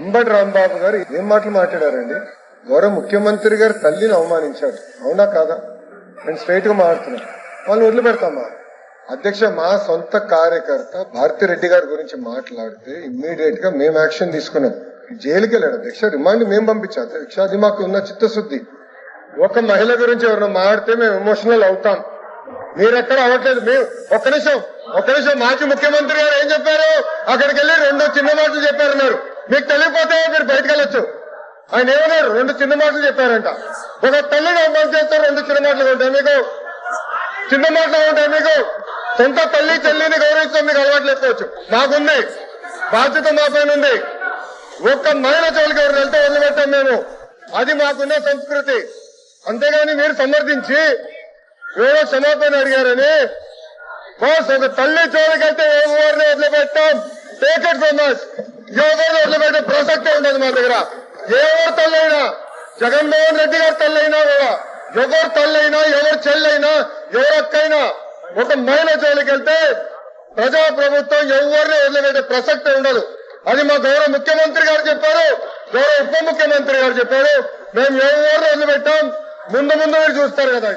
అంబటి రాంబాబు గారు ఏం మాటలు మాట్లాడారండి? గౌరవ ముఖ్యమంత్రి గారు తల్లిని అవమానించారు. అవునా కాదా? నేను స్ట్రైట్గా మాట్లాడుతున్నా. వాళ్ళని వదిలిపెడతామా? అధ్యక్ష మా సొంత కార్యకర్త భారతి రెడ్డి గారి గురించి మాట్లాడితే ఇమ్మీడియట్గా మేము యాక్షన్ తీసుకున్నాం. జైలుకి వెళ్ళాడు. అధ్యక్ష రిమాండ్ మేము పంపించాం. అధ్యక్ష అది మాకు ఉన్న చిత్తశుద్ధి. ఒక మహిళ గురించి ఎవరైనా మాడితే మేము ఎమోషనల్ అవుతాం. మీరెక్కడ అవ్వట్లేదు? మేము ఒక్క నిమిషం ఒక్క నిమిషం మాజీ ముఖ్యమంత్రి గారు ఏం చెప్పారు? అక్కడికి వెళ్ళి రెండో చిన్న మాటలు చెప్పారన్నారు. మీకు తెలియపోతే మీరు బయటకు వెళ్ళొచ్చు. ఆయన ఏమన్నారు? రెండు చిన్న మాటలు చెప్పారంట. ఒక తల్లిని అవమానం చేస్తారు రెండు చిన్న మాటలు ఉంటాయి మీకు? చిన్న మాటలు ఉంటాయి మీకు? సొంత తల్లి చెల్లిని గౌరవిస్తాం మీకు అలవాటు లేకపోవచ్చు. మాకుంది. బాధ్యత మా పైన ఉంది. ఒక్క మహిళ జోలికి ఎవరు వెళ్తే వదిలిపెట్టాం మేము. అది మాకున్న సంస్కృతి. అంతేగాని మీరు సమర్థించి ఎవరో క్షమాపణ అడిగారని బాస్ ఒక తల్లి జోలికి ఏ ఎవరిని వదిలిపెట్టాం. టేకెట్ ఫేమస్ ఎవరిని వదిలిపెట్టే ప్రసక్తే ఉండదు మా దగ్గర. ఎవరు తల్లైనా జగన్మోహన్ రెడ్డి గారి తల్లైనా కూడా ఎవరు తల్లైనా ఎవరు చెల్లైనా ఎవరు అక్కైనా ఒక మహిళ జోలికి వెళ్తే ప్రజా ప్రభుత్వం ఎవరిని వదిలిపెట్టే ప్రసక్తే ఉండదు. అది మా గౌరవ ముఖ్యమంత్రి గారు చెప్పారు గౌరవ ఉప ముఖ్యమంత్రి గారు చెప్పారు. మేము ఎవరిని వదిలిపెట్టాం? ముందు ముందు మీరు చూస్తారు కదా